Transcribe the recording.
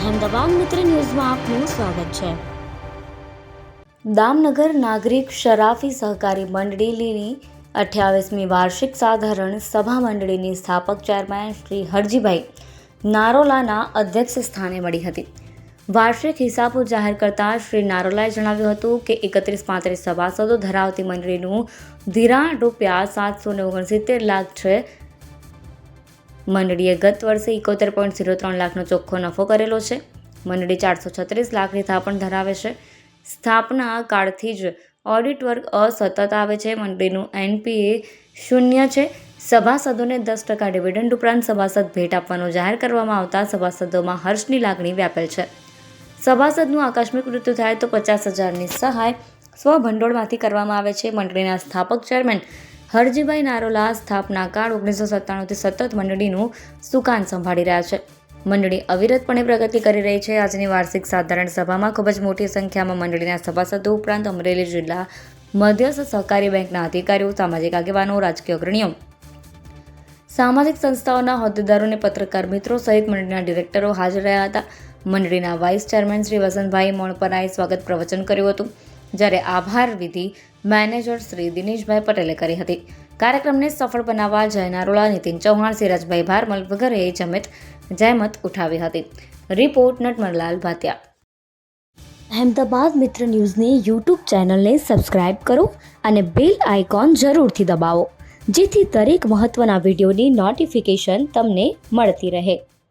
અહેમદાબાદ મિત્ર ન્યૂઝમાં આપનું સ્વાગત છે. દામનગર નાગરિક શરાફી સહકારી મંડળીની અઠ્યાવીસમી વાર્ષિક સાધારણ સભા મંડળીની સ્થાપક ચેરમેન શ્રી હરજીભાઈ નારોલાના અધ્યક્ષ સ્થાને મળી હતી. વાર્ષિક હિસાબો જાહેર કરતા શ્રી નારોલાએ જણાવ્યું હતું કે એકત્રીસ પાંત્રીસ સભાસદો ધરાવતી મંડળીનું ધિરાણ રૂપિયા સાતસો ઓગણસિત્તેર લાખ છે મંડળીએ ગત વર્ષે એકોતેર પોઈન્ટ ઝીરો ત્રણ લાખનો ચોખ્ખો નફો કરેલો છે. મંડળી ચારસો છત્રીસ લાખની થાપણ ધરાવે છે. સ્થાપના કાળથી જ ઓડિટ વર્ક અસતત આવે છે. મંડળીનું એનપીએ શૂન્ય છે. સભાસદોને દસ ટકા ડિવિડન્ડ ઉપરાંત સભાસદ ભેટ આપવાનું જાહેર કરવામાં આવતા સભાસદોમાં હર્ષની લાગણી વ્યાપેલ છે. સભાસદનું આકસ્મિક મૃત્યુ થાય તો પચાસ હજારની સહાય સ્વભંડોળમાંથી કરવામાં આવે છે. મંડળીના સ્થાપક ચેરમેન હરજીભાઈ નારોલા સ્થાપના કાળ ઓગણીસો સત્તાણુંથી સતત મંડળીનું સુકાન સંભાળી રહ્યા છે. મંડળી અવિરતપણે પ્રગતિ કરી રહી છે. આજની વાર્ષિક સાધારણ સભામાં ખૂબ જ મોટી સંખ્યામાં મંડળીના સભાસદો ઉપરાંત અમરેલી જિલ્લા મધ્યસ્થ સહકારી બેંકના અધિકારીઓ, સામાજિક આગેવાનો, રાજકીય અગ્રણીઓ. સામાજિક સંસ્થાઓના હોદ્દેદારો અને પત્રકાર મિત્રો સહિત મંડળીના ડિરેક્ટરો હાજર રહ્યા હતા. મંડળીના વાઇસ ચેરમેન શ્રી વસંતભાઈ મોણપરાએ સ્વાગત પ્રવચન કર્યું હતું. જ્યારે આભાર વિધિ મેનેજર શ્રી દિનેશભાઈ પટેલે કરી હતી. કાર્યક્રમને સફળ બનાવવા જય નારોલા નીતિન ચૌહાણ, સિરાજભાઈ ભારમલ વગેરેએ જમેત જહેમત ઉઠાવી હતી. રિપોર્ટ નટમરલાલ ભાતિયા અહેમદાબાદ મિત્ર ન્યૂઝની યુટ્યુબ ચેનલને સબસ્ક્રાઇબ કરો અને બેલ આઇકોન જરૂરથી દબાવો, જેથી દરેક મહત્ત્વના વિડીયોની નોટિફિકેશન તમને મળતી રહે.